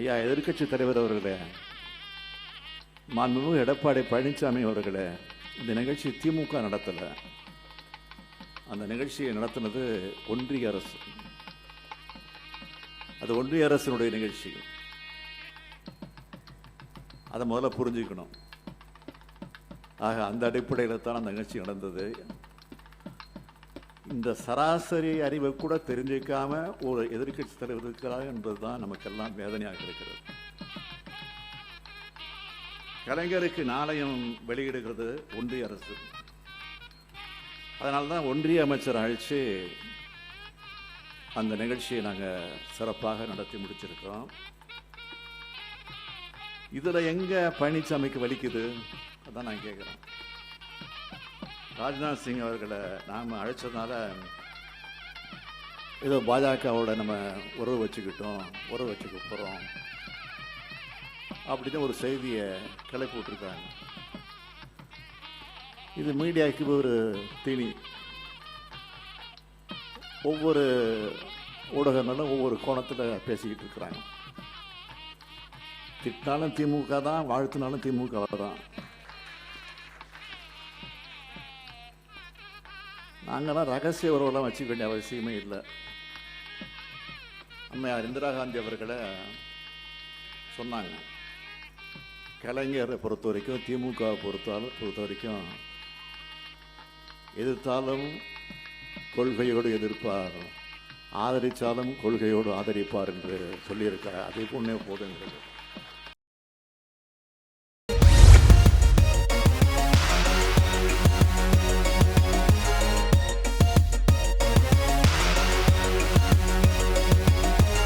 ஐயா எதிர்கட்சி தலைவர் அவர்களே மாண்புமிகு எடப்பாடி பழனிசாமி அவர்களே இந்த நிகழ்ச்சி திமுக நடத்தலை. அந்த நிகழ்ச்சியை நடத்தினது ஒன்றிய அரசு. அது ஒன்றிய அரசினுடைய நிகழ்ச்சி. அதை முதல்ல புரிஞ்சுக்கணும். ஆக அந்த அடிப்படையில் தான் அந்த நிகழ்ச்சி நடந்தது. இந்த சராசரி அறிவை கூட தெரிஞ்சிக்காம ஒரு எதிர்க்கட்சி தலைவர் இருக்கிறார் என்பதுதான் நமக்கெல்லாம் வேதனையாக இருக்கிறது. கலைஞருக்கு நாணயம் வெளியிடுகிறது ஒன்றிய அரசு. அதனால தான் ஒன்றிய அமைச்சர் அழைச்சி அந்த நிகழ்ச்சியை நாங்கள் சிறப்பாக நடத்தி முடிச்சிருக்கோம் இதில் எங்கே பழனிசாமிக்கு வலிக்குது? அதான் நான் கேட்குறேன். ராஜ்நாத் சிங் அவர்களை நாம் அழைச்சதுனால ஏதோ பாஜகவோட நம்ம உறவு வச்சுக்கிட்டோம் உறவு வச்சுக்க போகிறோம் அப்படின்னு ஒரு செய்தியை கிளப்பி விட்டுருக்காங்க இது மீடியாவுக்கு ஒரு தீனி. ஒவ்வொரு ஊடகங்களும் ஒவ்வொரு கோணத்தில் பேசிக்கிட்டு இருக்கிறாங்க. திட்டினாலும் திமுக தான் வாழ்த்தினாலும் திமுக தான். நாங்கள்லாம் ரகசிய உறவெல்லாம் வச்சுக்க வேண்டிய அவசியமே இல்லை. அம்மையார் இந்திரா காந்தி அவர்களை சொன்னாங்க. கலைஞரை பொறுத்த வரைக்கும் திமுகவை பொறுத்தாலும் பொறுத்த வரைக்கும் எதிர்த்தாலும் கொள்கையோடு எதிர்ப்பார். ஆதரித்தாலும் கொள்கையோடு ஆதரிப்பார் என்று சொல்லியிருக்கார். அதே பொண்ணே போதுங்கிறது.